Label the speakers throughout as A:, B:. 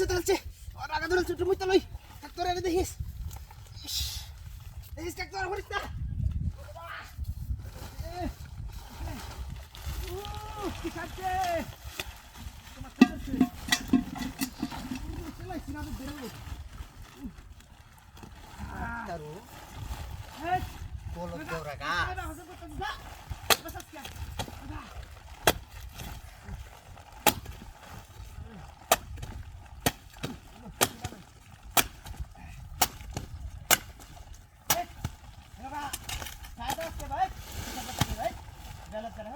A: ধরছে ধরছে ওর আগা ধরছে একটু মুইতে লই ট্রাক্টর এনে দেখিস দেখিস ট্রাক্টর করিস না উহ, কি খাচ্ছে? তোমার তো ধরছে। উহ, চালাইছি না, আমি বেরোবো। উহ। আহ, এই,
B: Kolok dora
A: এই
B: ka.
A: না, হজম করতেছিস না? বাস আজকে। যা। বাবা, খাওয়া দাওয়া করতে ভাই? কিসব করতে ভাই?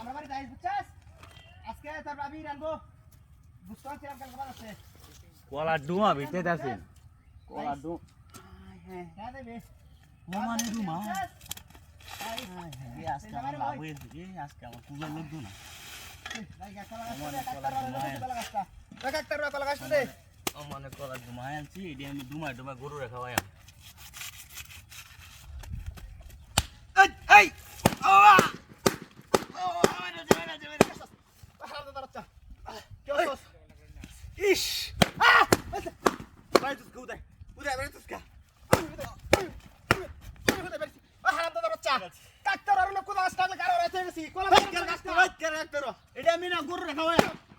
A: আমার বাড়িতে আইস, বুঝছাস? আজকে তারপর আমি রানবো বুঝতে পারছি বার আছে?
C: কলা ডুমা ভিতরে আছে কলা ডুম।
A: হ্যাঁ হ্যাঁ দেবে
C: ওমানে ডুমা
A: বুঝছাস?
C: এই আজকে আমার আজকে আমার পূজার লোক না আমানে কলা ডুমা আনছি এটি আমি ডুমা ডুমা গরু রেখা ভাই
A: ইস কারও রাতে গেছি কোলা
B: kar gasto, vai kar gasto. Ede আমি না গরু রেখা ভাই।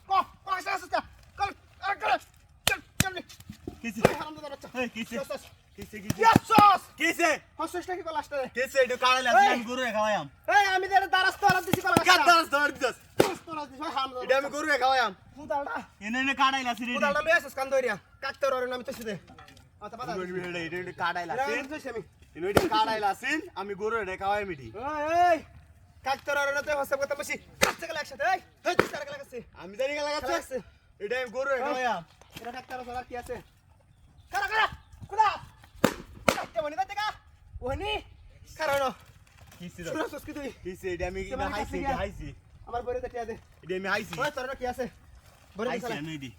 A: কো কোলা আসতে আসতে কল কল চল চল
B: কিসে?
A: হারাম দাদা বাচ্চা
B: এই কিসে? কিসে কিসে?
A: ইয়াসস
B: কিসে?
A: হসস নাকি কোলা আসতে
B: কিসে এডু কাড়াইলা আছে আমি গরু রেখা আম।
A: এই আমি দের দারাস তোলা দিছি কোলা
B: কাট দাস ধর দিস।
A: তোলা দিছি হারাম
B: এডে আমি গরু রেখা আম।
A: ফুদালটা
B: এনে এনে কাড়াইলা আছে রে।
A: ফুদালটা লই আসস কান দইরিয়া কাকতার আর আমি তো সিধে আতা পাতা
B: এডে এডে কাড়াইলা
A: এরা আমি তো
B: আছে গরু রেখা ভাই মিটি।
A: এই কাকতার আর না তো হসব কথা বসি কাটতে গেল একসাথে এই এই তার গেল কাছে
B: আমি জানি গেলা।
A: আছে
B: এডে আমি গরু রেখা ভাই আম।
A: এটা ডাক্তার সারা কি আছে? কারা কারা? কুদা কাটতে বনি দাতে কা ওহনি কারণ
B: কিসে?
A: সুরা সস্কি তুই।
B: কিসে এডে আমি
A: তোমার
B: হাইছি হাইছি।
A: আমার বইরে দেখে দে।
B: এডে আমি হাইছি।
A: ওই তোর কি আছে?
B: হাইছি
A: দিছলা
B: আমি এডি।